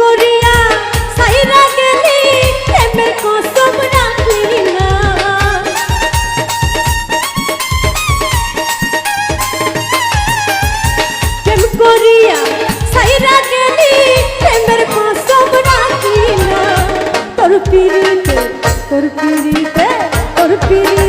করিয়া সাইরা গেলি প্রেমের কসম রাখলি। না প্রেম করিয়া সাইরা গেলি প্রেমের কসম রাখলি। না তোর পিড়িতে তোর পিড়িতে, তোর পিড়ি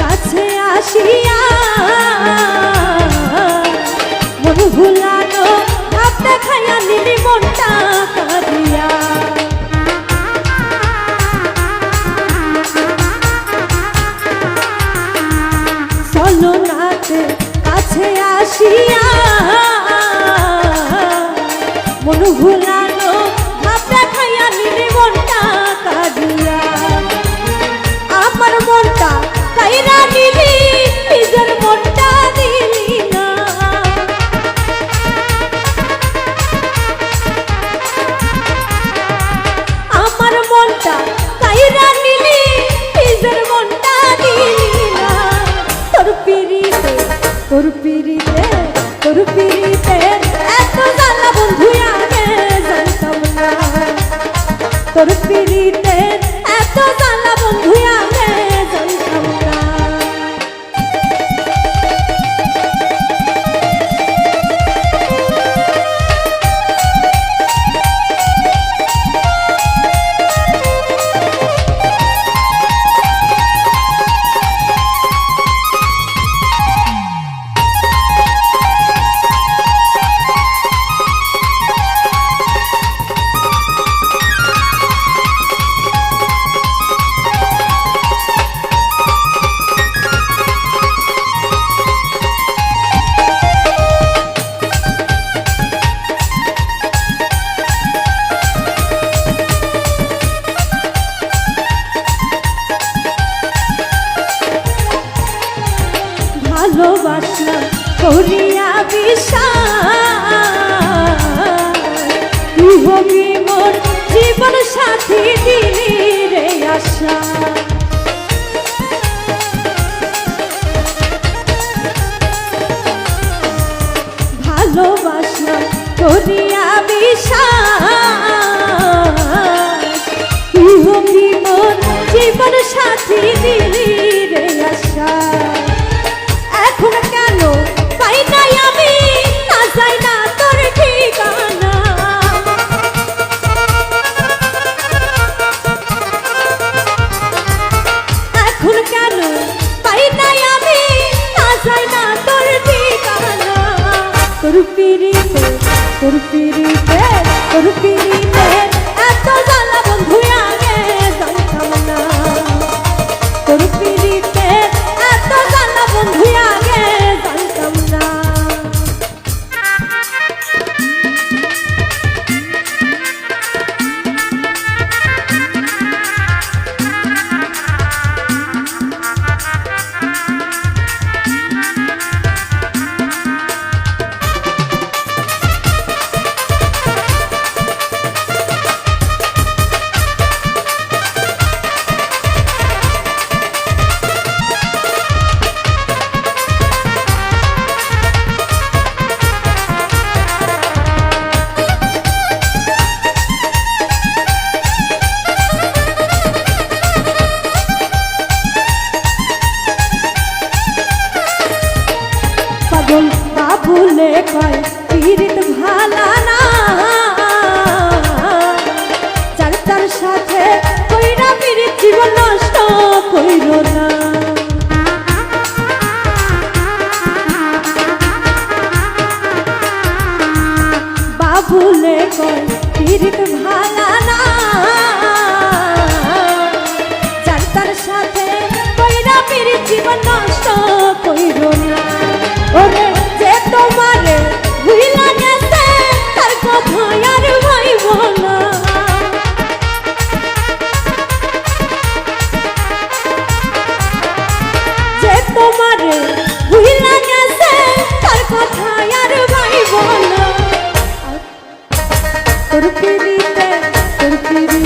কাছে আসিয়া তুই হবি মোর জীবন সাথী দিলি রে আশা। ভালোবাসা করিয়া বিশ্বাস জীবন সাথী দিলি ஒரு பிரிப்பே ஒரு பிரிப்பே ஒரு பிரி ভুলে কয় পীড়িত ভালা না। যার তার সাথে কইরা পীড়িত জীবন নষ্ট Thank you.